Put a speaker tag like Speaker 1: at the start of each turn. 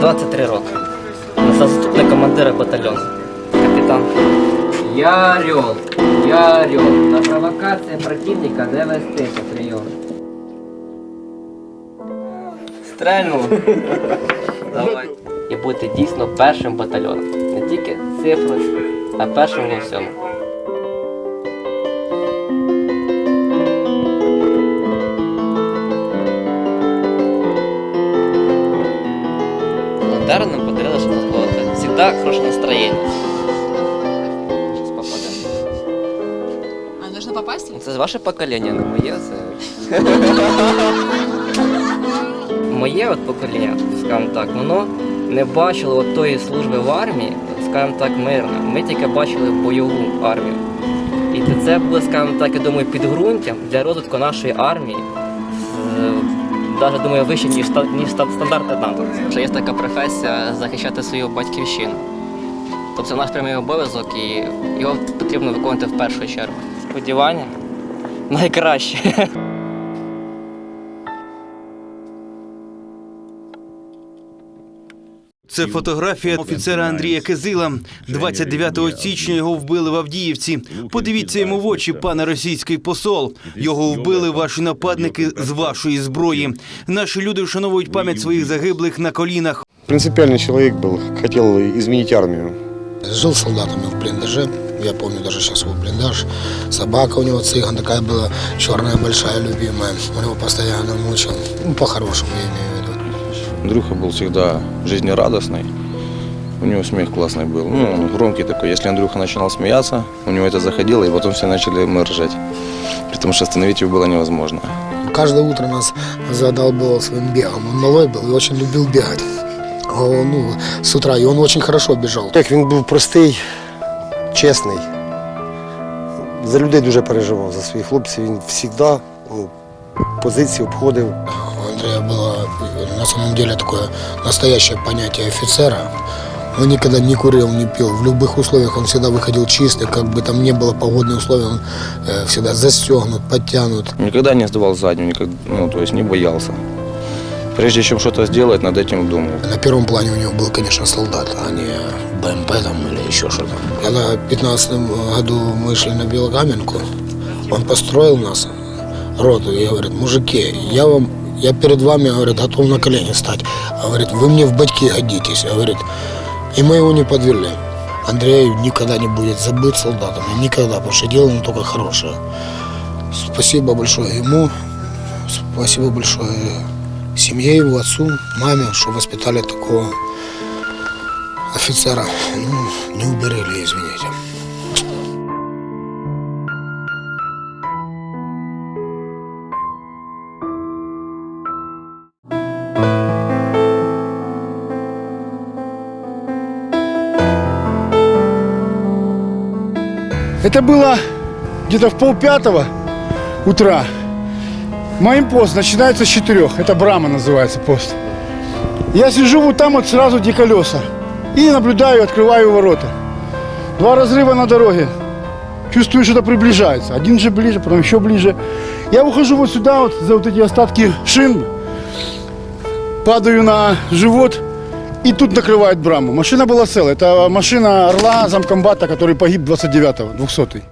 Speaker 1: 23 роки. Заступник командира батальйону. Капітан.
Speaker 2: Я орел, я орел. На провокації противника не вестися прийом.
Speaker 1: Стрельнув. Давай. І бути дійсно першим батальйоном. Не тільки цифри, а першим у всьому. Волонтери нам подарили, щоб у нас було так завжди хороше настроєння. Щас попадемо.
Speaker 3: А нужно попасть?
Speaker 1: Це ваше покоління, не моє. Це... моє от покоління, скажімо так, воно не бачило от тої служби в армії, скажімо так, мирно. Ми тільки бачили бойову армію. І це було, скажімо так, я думаю, підґрунтям для розвитку нашої армії. Навіть думаю, вище, ніж, ніж стандарти НАТО. Що є така професія захищати свою батьківщину. Тобто це наш прямий обов'язок і його потрібно виконувати в першу чергу. Сподівання найкраще.
Speaker 4: Це фотографія офіцера Андрія Кизила. 29 січня його вбили в Авдіївці. Подивіться йому в очі, пане російський посол. Його вбили ваші нападники з вашої зброї. Наші люди вшановують пам'ять своїх загиблих на колінах.
Speaker 5: Принципиальный человек был, хотел изменить армию.
Speaker 6: Жил с солдатами в блиндаже. Я помню даже сейчас его блиндаж. Собака у него цыган такая была, черная, большая, любимая. Он его постоянно мучил. Ну, по-хорошему, я имею в виду.
Speaker 7: Андрюха был всегда жизнерадостный. У него смех классный был. Ну, он громкий такой. Если Андрюха начинал смеяться, у него это заходило, и потом все начали мы ржать. Потому что остановить его было невозможно.
Speaker 6: Каждое утро нас задолбал своим бегом. Он малой был и очень любил бегать. А он, Ну, с утра, и он очень хорошо бежал.
Speaker 5: Як він був простий, чесний. За людей дуже переживав, за своїх хлопців. Він завжди ну, позиції обходив.
Speaker 6: У Андрея было э, на самом деле такое настоящее понятие офицера. Он никогда не курил, не пил. В любых условиях он всегда выходил чистый, как бы там не было погодных условий, он э, всегда застегнут, подтянут.
Speaker 7: Никогда не сдавал заднюю, никогда, ну, то есть не боялся. Прежде чем что-то сделать, над этим думал.
Speaker 6: На первом плане у него был, конечно, солдат, а не БМП там или еще что-то. Когда в 15 году мы шли на Белокаменку, он построил нас, роту, и говорит, мужики, я вам, я перед вами, говорит, готов на колени стать. Говорит, вы мне в батьки годитесь. Говорит, и мы его не подвели. Андрей никогда не будет забыт солдатом, никогда, потому что делал он только хорошее. Спасибо большое ему, спасибо большое семье его, отцу, маме, что воспитали такого офицера. Ну, не уберегли, извините.
Speaker 8: Это было где-то в полпятого утра. Моим пост начинается с четырех. Это Брама называется пост. Я сижу вот там вот сразу, где колеса. И наблюдаю, открываю ворота. Два разрыва на дороге. Чувствую, что-то приближается. Один же ближе, потом еще ближе. Я ухожу вот сюда, вот за вот эти остатки шин. Падаю на живот. И тут накрывает браму. Машина была целая. Это машина Орла, замкомбата, который погиб 29-го, 200-й.